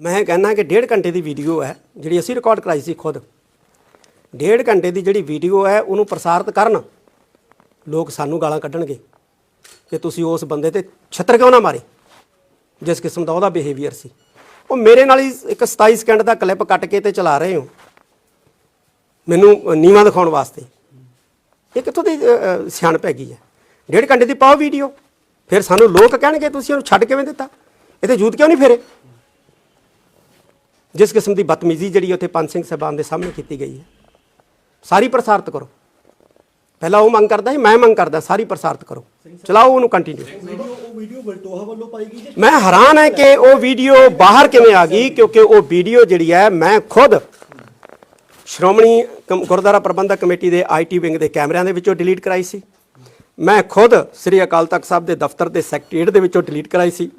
ਮੈਂ ਕਹਿੰਦਾ ਕਿ ਡੇਢ ਘੰਟੇ ਦੀ ਵੀਡੀਓ ਹੈ ਜਿਹੜੀ ਅਸੀਂ ਰਿਕਾਰਡ ਕਰਾਈ ਸੀ ਖੁਦ। ਡੇਢ ਘੰਟੇ ਦੀ ਜਿਹੜੀ ਵੀਡੀਓ ਹੈ ਉਹਨੂੰ ਪ੍ਰਸਾਰਿਤ ਕਰਨ ਲੋਕ ਸਾਨੂੰ ਗਾਲਾਂ ਕੱਢਣਗੇ ਕਿ ਤੁਸੀਂ ਉਸ ਬੰਦੇ ਤੇ ਛੱਤਰ ਕਿਉਂ ਨਾ ਮਾਰੇ ਜਿਸ ਕਿਸਮ ਦਾ ਉਹਦਾ ਬਿਹੇਵੀਅਰ ਸੀ। ਉਹ ਮੇਰੇ ਨਾਲ ਹੀ ਇੱਕ 27 ਸਕਿੰਟ ਦਾ ਕਲਿੱਪ ਕੱਟ ਕੇ ਤੇ ਚਲਾ ਰਹੇ ਹੋ ਮੈਨੂੰ ਨੀਵਾ ਦਿਖਾਉਣ ਵਾਸਤੇ। ਇਹ ਕਿੱਥੋਂ ਦੀ ਅ, ਅ, ਸਿਆਣਪ ਹੈ? ਡੇਢ ਘੰਟੇ ਦੀ ਪਾਓ ਵੀਡੀਓ ਫਿਰ ਸਾਨੂੰ ਲੋਕ ਕਹਿਣਗੇ ਤੁਸੀਂ ਉਹਨੂੰ ਛੱਡ ਕਿਵੇਂ ਦਿੱਤਾ? ਇਹ ਤੇ ਜੂਤ ਕਿਉਂ ਨਹੀਂ ਫੇਰੇ? ਜਿਸ ਕਿਸਮ ਦੀ ਬਦਤਮੀਜ਼ੀ ਜਿਹੜੀ ਉੱਥੇ ਪੰਜ ਸਿੰਘ ਸਾਹਿਬਾਨ ਦੇ ਸਾਹਮਣੇ ਕੀਤੀ ਗਈ ਹੈ, ਸਾਰੀ ਪ੍ਰਸਾਰਿਤ ਕਰੋ। ਪਹਿਲਾਂ ਉਹ ਮੰਗ ਕਰਦਾ ਸੀ, ਮੈਂ ਮੰਗ ਕਰਦਾ, ਸਾਰੀ ਪ੍ਰਸਾਰਿਤ ਕਰੋ। ਚਲਾਓ ਉਹਨੂੰ ਕੰਟੀਨਿਊ ਮੈਂ ਹੈਰਾਨ ਹੈ ਕਿ ਉਹ ਵੀਡੀਓ ਬਾਹਰ ਕਿਵੇਂ ਆ ਗਈ, ਕਿਉਂਕਿ ਉਹ ਵੀਡੀਓ ਜਿਹੜੀ ਹੈ, ਮੈਂ ਖੁਦ ਸ਼੍ਰੋਮਣੀ ਕਮ- ਗੁਰਦੁਆਰਾ ਪ੍ਰਬੰਧਕ ਕਮੇਟੀ ਦੇ ਆਈਟੀ ਵਿੰਗ ਦੇ ਕੈਮਰਿਆਂ ਦੇ ਵਿੱਚੋਂ ਡਿਲੀਟ ਕਰਾਈ ਸੀ। ਮੈਂ ਖੁਦ ਸ੍ਰੀ ਅਕਾਲ ਤਖਤ ਸਾਹਿਬ ਦੇ ਦਫ਼ਤਰ ਦੇ ਸੈਕਟਰੀਏਟ ਦੇ ਵਿੱਚੋਂ ਡਿਲੀਟ ਕਰਾਈ ਸੀ।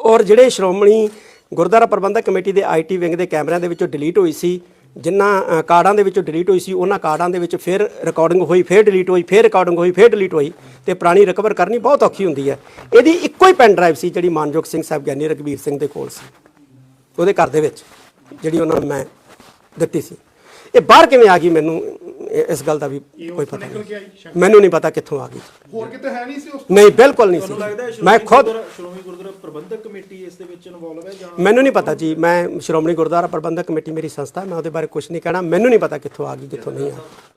ਔਰ ਜਿਹੜੇ ਸ਼੍ਰੋਮਣੀ ਗੁਰਦੁਆਰਾ ਪ੍ਰਬੰਧਕ ਕਮੇਟੀ ਦੇ ਆਈਟੀ ਵਿੰਗ ਦੇ ਕੈਮਰਿਆਂ ਦੇ ਵਿੱਚੋਂ ਡਿਲੀਟ ਹੋਈ ਸੀ ਜਿਨ੍ਹਾਂ ਕਾਰਡਾਂ ਦੇ ਵਿੱਚੋਂ ਡਿਲੀਟ ਹੋਈ ਸੀ ਉਹਨਾਂ ਕਾਰਡਾਂ ਦੇ ਵਿੱਚ ਫਿਰ ਰਿਕਾਰਡਿੰਗ ਹੋਈ ਫਿਰ ਡਿਲੀਟ ਹੋਈ ਫਿਰ ਰਿਕਾਰਡਿੰਗ ਹੋਈ ਫਿਰ ਡਿਲੀਟ ਹੋਈ ਤੇ ਪੁਰਾਣੀ ਰਿਕਵਰ ਕਰਨੀ ਬਹੁਤ ਔਖੀ ਹੁੰਦੀ ਹੈ। ਇਹਦੀ ਇੱਕੋ ਹੀ ਪੈਨ ਡਰਾਈਵ ਸੀ ਜਿਹੜੀ ਮਾਨਯੋਗ ਸਿੰਘ ਸਾਹਿਬ ਗਿਆਨੀ ਰਘਬੀਰ ਸਿੰਘ ਦੇ ਕੋਲ ਸੀ। ਉਹਦੇ ਘਰ ਦੇ ਵਿੱਚ ਜਿਹੜੀ ਉਹਨਾਂ ਨੂੰ ਮੈਂ ਦਿੱਤੀ ਸੀ। ਇਹ ਬਾਹਰ ਕਿਵੇਂ ਆ ਗਈ ਮੈਨੂੰ ਇਸ ਗੱਲ ਦਾ ਵੀ ਕੋਈ ਪਤਾ ਨਹੀਂ। ਮੈਨੂੰ ਨਹੀਂ ਪਤਾ ਕਿੱਥੋਂ ਆ ਗਈ। ਹੋਰ ਕਿਤੇ ਹੈ ਨਹੀਂ ਸੀ ਉਸ ਨਹੀਂ ਬਿਲਕੁਲ ਨਹੀਂ ਸੀ। ਮੈਂ ਖੁਦ ਪ੍ਰਬੰਧਕ ਕਮੇਟੀ ਇਸ ਦੇ ਵਿੱਚ ਇਨਵੋਲਵ ਹੈ ਜਾਂ ਮੈਨੂੰ ਨਹੀਂ ਪਤਾ ਜੀ, ਮੈਂ ਸ਼੍ਰੋਮਣੀ ਗੁਰਦੁਆਰਾ ਪ੍ਰਬੰਧਕ ਕਮੇਟੀ ਮੇਰੀ ਸੰਸਥਾ ਮੈਂ ਉਹਦੇ ਬਾਰੇ ਕੁਝ ਨਹੀਂ ਕਹਿਣਾ, ਮੈਨੂੰ ਨਹੀਂ ਪਤਾ ਕਿੱਥੋਂ ਆ ਗਈ, ਕਿੱਥੋਂ ਨਹੀਂ ਆ।